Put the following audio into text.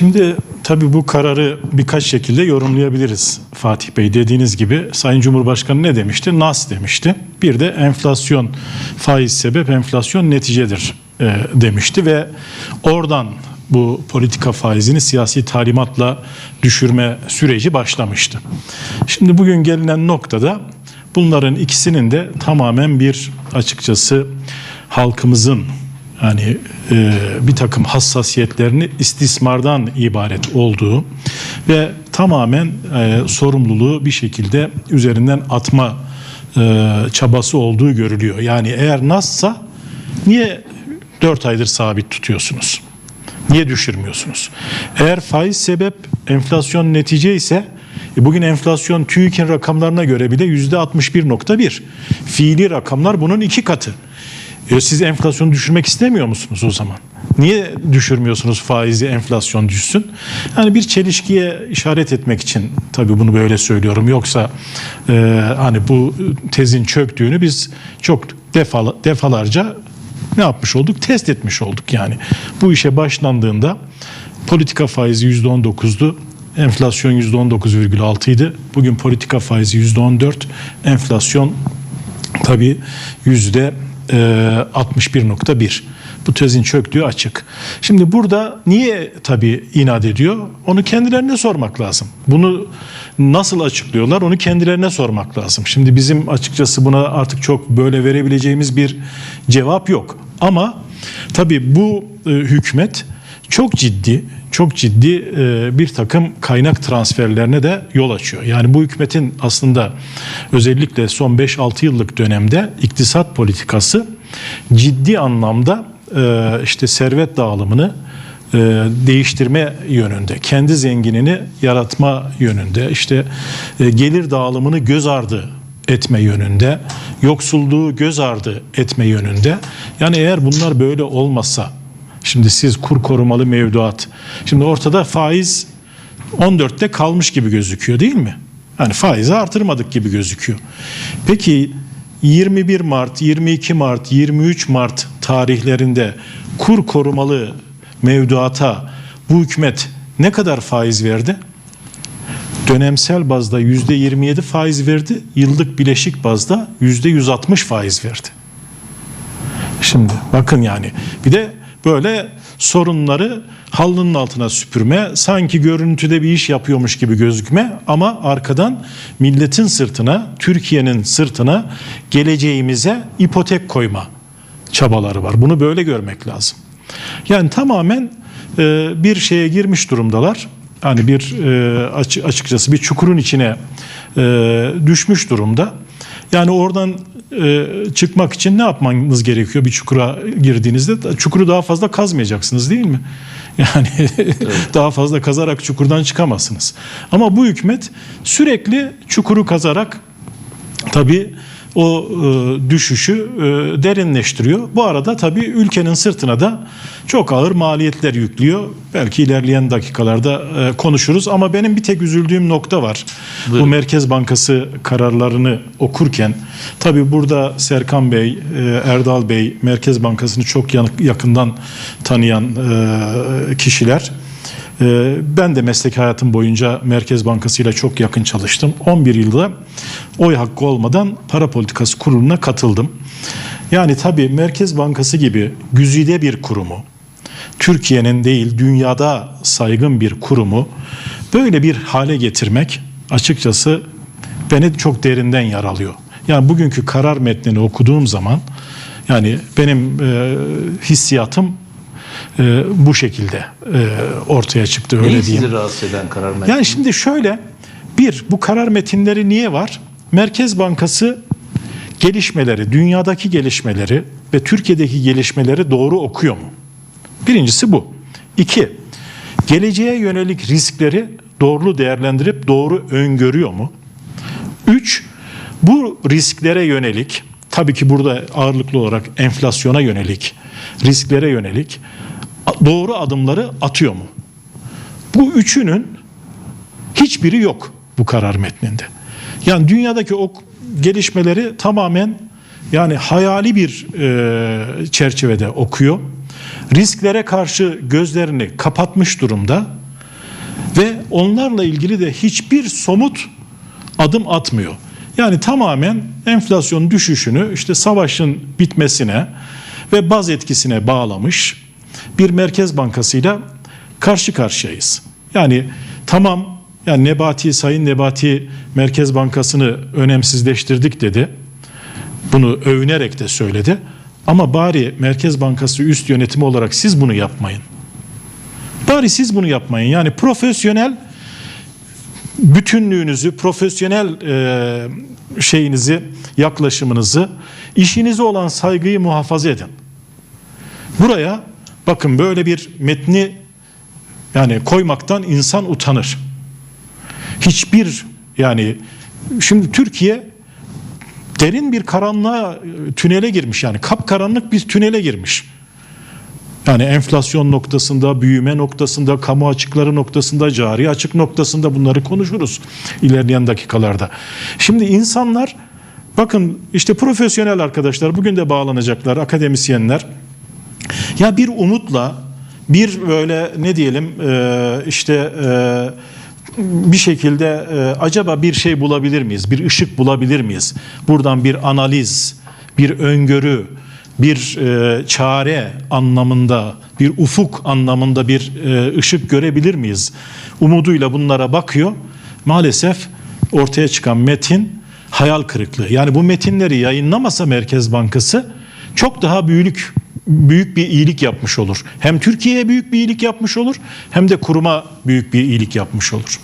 Şimdi tabii bu kararı birkaç şekilde yorumlayabiliriz Fatih Bey. Dediğiniz gibi Sayın Cumhurbaşkanı ne demişti? Nas demişti. Bir de enflasyon faiz sebep enflasyon neticedir e, demişti ve oradan bu politika faizini siyasi talimatla düşürme süreci başlamıştı. Şimdi bugün gelinen noktada bunların ikisinin de tamamen bir açıkçası halkımızın yani e, bir takım hassasiyetlerini istismardan ibaret olduğu ve tamamen e, sorumluluğu bir şekilde üzerinden atma e, çabası olduğu görülüyor. Yani eğer nasılsa niye 4 aydır sabit tutuyorsunuz? Niye düşürmüyorsunuz? Eğer faiz sebep enflasyon netice ise e, bugün enflasyon TÜİK'in rakamlarına göre bile %61.1. Fiili rakamlar bunun iki katı. E, siz enflasyonu düşürmek istemiyor musunuz o zaman? Niye düşürmüyorsunuz faizi enflasyon düşsün? Yani bir çelişkiye işaret etmek için tabii bunu böyle söylüyorum. Yoksa e, hani bu tezin çöktüğünü biz çok defala, defalarca ne yapmış olduk? Test etmiş olduk yani. Bu işe başlandığında politika faizi %19'du. Enflasyon %19,6 idi. Bugün politika faizi %14. Enflasyon tabii yüzde e, 61.1. Bu tezin çöktüğü açık. Şimdi burada niye tabii inat ediyor? Onu kendilerine sormak lazım. Bunu nasıl açıklıyorlar? Onu kendilerine sormak lazım. Şimdi bizim açıkçası buna artık çok böyle verebileceğimiz bir cevap yok. Ama tabii bu e, hükümet çok ciddi, çok ciddi e, bir takım kaynak transferlerine de yol açıyor. Yani bu hükümetin aslında özellikle son 5-6 yıllık dönemde iktisat politikası ciddi anlamda e, işte servet dağılımını e, değiştirme yönünde, kendi zenginini yaratma yönünde, işte gelir dağılımını göz ardı etme yönünde, yoksulluğu göz ardı etme yönünde. Yani eğer bunlar böyle olmasa, şimdi siz kur korumalı mevduat, şimdi ortada faiz 14'te kalmış gibi gözüküyor değil mi? Yani faizi artırmadık gibi gözüküyor. Peki 21 Mart, 22 Mart, 23 Mart tarihlerinde kur korumalı mevduata bu hükümet ne kadar faiz verdi? Dönemsel bazda yüzde 27 faiz verdi, yıllık bileşik bazda yüzde 160 faiz verdi. Şimdi bakın yani bir de böyle sorunları halının altına süpürme, sanki görüntüde bir iş yapıyormuş gibi gözükme ama arkadan milletin sırtına, Türkiye'nin sırtına geleceğimize ipotek koyma çabaları var. Bunu böyle görmek lazım. Yani tamamen e, bir şeye girmiş durumdalar. Hani bir e, açı- açıkçası bir çukurun içine e, düşmüş durumda. Yani oradan e, çıkmak için ne yapmanız gerekiyor bir çukura girdiğinizde? Çukuru daha fazla kazmayacaksınız değil mi? Yani daha fazla kazarak çukurdan çıkamazsınız. Ama bu hükümet sürekli çukuru kazarak tabii o e, düşüşü e, derinleştiriyor. Bu arada tabii ülkenin sırtına da çok ağır maliyetler yüklüyor. Belki ilerleyen dakikalarda e, konuşuruz ama benim bir tek üzüldüğüm nokta var. Bu Merkez Bankası kararlarını okurken tabii burada Serkan Bey, e, Erdal Bey Merkez Bankası'nı çok yakından tanıyan e, kişiler. Ee, Ben de meslek hayatım boyunca Merkez Bankası ile çok yakın çalıştım. 11 yılda oy hakkı olmadan para politikası kuruluna katıldım. Yani tabii Merkez Bankası gibi güzide bir kurumu, Türkiye'nin değil dünyada saygın bir kurumu böyle bir hale getirmek açıkçası beni çok derinden yaralıyor. Yani bugünkü karar metnini okuduğum zaman yani benim e, hissiyatım e, bu şekilde e, ortaya çıktı öyle Neyi diyeyim. sizi rahatsız eden karar metni? Yani şimdi şöyle bir bu karar metinleri niye var? Merkez Bankası gelişmeleri, dünyadaki gelişmeleri ve Türkiye'deki gelişmeleri doğru okuyor mu? Birincisi bu. İki, geleceğe yönelik riskleri doğru değerlendirip doğru öngörüyor mu? Üç, bu risklere yönelik, tabii ki burada ağırlıklı olarak enflasyona yönelik, risklere yönelik doğru adımları atıyor mu? Bu üçünün hiçbiri yok bu karar metninde. Yani dünyadaki o gelişmeleri tamamen yani hayali bir e, çerçevede okuyor. Risklere karşı gözlerini kapatmış durumda. Ve onlarla ilgili de hiçbir somut adım atmıyor. Yani tamamen enflasyon düşüşünü işte savaşın bitmesine ve baz etkisine bağlamış bir merkez bankasıyla karşı karşıyayız. Yani tamam yani Nebati Sayın Nebati Merkez Bankası'nı önemsizleştirdik dedi. Bunu övünerek de söyledi. Ama bari Merkez Bankası üst yönetimi olarak siz bunu yapmayın. Bari siz bunu yapmayın. Yani profesyonel bütünlüğünüzü, profesyonel e, şeyinizi, yaklaşımınızı, işinize olan saygıyı muhafaza edin. Buraya bakın böyle bir metni yani koymaktan insan utanır. Hiçbir yani şimdi Türkiye derin bir karanlığa tünele girmiş yani kapkaranlık bir tünele girmiş. Yani enflasyon noktasında, büyüme noktasında, kamu açıkları noktasında, cari açık noktasında bunları konuşuruz ilerleyen dakikalarda. Şimdi insanlar bakın işte profesyonel arkadaşlar bugün de bağlanacaklar akademisyenler ya bir umutla bir böyle ne diyelim e, işte e, bir şekilde e, acaba bir şey bulabilir miyiz? Bir ışık bulabilir miyiz? Buradan bir analiz, bir öngörü, bir çare anlamında, bir ufuk anlamında bir ışık görebilir miyiz? Umuduyla bunlara bakıyor. Maalesef ortaya çıkan metin hayal kırıklığı. Yani bu metinleri yayınlamasa Merkez Bankası çok daha büyük büyük bir iyilik yapmış olur. Hem Türkiye'ye büyük bir iyilik yapmış olur hem de kuruma büyük bir iyilik yapmış olur.